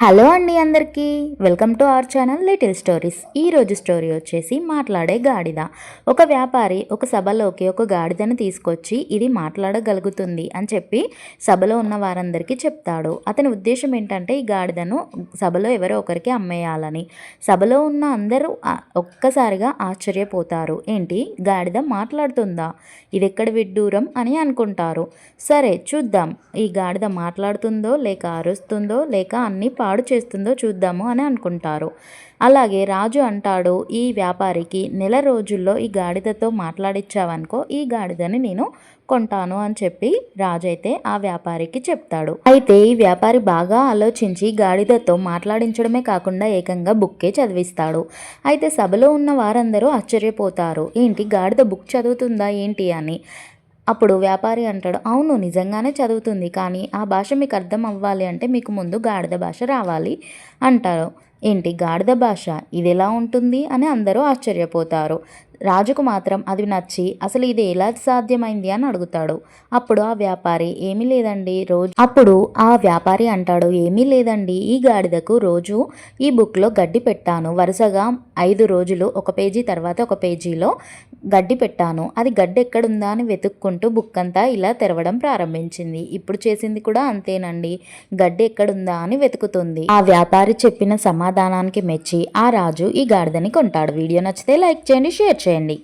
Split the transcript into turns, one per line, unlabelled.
Hello అండి అందరికీ. Welcome to our channel little stories. ఈ రోజు స్టోరీ వచ్చేసి మాట్లాడే గాడిద. ఒక వ్యాపారి ఒక సభలోకి ఒక గాడిదను తీసుకొచ్చి ఇది మాట్లాడగలుగుతుంది అని చెప్పి సభలో ఉన్న వారందరికీ చెప్తాడు. అతని ఉద్దేశం ఏంటంటే ఈ గాడిదను సభలో ఎవరో ఒకరికి అమ్మేయాలని. సభలో ఉన్న అందరూ ఒక్కసారిగా ఆశ్చర్యపోతారు. ఏంటి? గాడిద మాట్లాడుతుందా? ఇది ఎక్కడ విడ్డూరం అని అనుకుంటారు. సరే చూద్దాం. ఈ గాడిద మాట్లాడుతుందో లేక అరుస్తుందో లేక అన్ని పాడు చేస్తుందో చూద్దాము అని అనుకుంటారు. అలాగే రాజు అంటాడు ఈ వ్యాపారికి నెల రోజుల్లో ఈ గాడిదతో మాట్లాడిచ్చావనుకో ఈ గాడిదని నేను కొంటాను అని చెప్పి రాజు అయితే ఆ వ్యాపారికి చెప్తాడు. అయితే ఈ వ్యాపారి బాగా ఆలోచించి గాడిదతో మాట్లాడించడమే కాకుండా ఏకంగా బుక్కే చదివిస్తాడు. అయితే సభలో ఉన్న వారందరూ ఆశ్చర్యపోతారు. ఏంటి గాడిద బుక్ చదువుతుందా ఏంటి అని. అప్పుడు వ్యాపారి అంటాడు అవును నిజంగానే చదువుతుంది కానీ ఆ భాష మీకు అర్థం అవ్వాలి అంటే మీకు ముందు గాడిద భాష రావాలి అంటారు. ఏంటి? గాడిద భాష? ఇది ఎలా ఉంటుంది? అని అందరూ ఆశ్చర్యపోతారు. రాజుకు మాత్రం అది నచ్చి అసలు ఇది ఎలా సాధ్యమైంది? అని అడుగుతాడు. అప్పుడు ఆ వ్యాపారి ఏమీ లేదండి రోజు అప్పుడు ఆ వ్యాపారి అంటాడు ఏమీ లేదండి ఈ గాడిదకు రోజు ఈ బుక్లో గడ్డి పెట్టాను. వరుసగా ఐదు రోజులు ఒక పేజీ తర్వాత ఒక పేజీలో గడ్డి పెట్టాను. అది గడ్డి ఎక్కడుందా అని వెతుక్కుంటూ బుక్ అంతా ఇలా తెరవడం ప్రారంభించింది. ఇప్పుడు చేసింది కూడా అంతేనండి. గడ్డి ఎక్కడుందా అని వెతుకుతుంది. ఆ వ్యాపారి చెప్పిన సమాధానానికి మెచ్చి ఆ రాజు ఈ గాడిదని కొంటాడు. వీడియో నచ్చితే లైక్ చేయండి షేర్ చేయండి.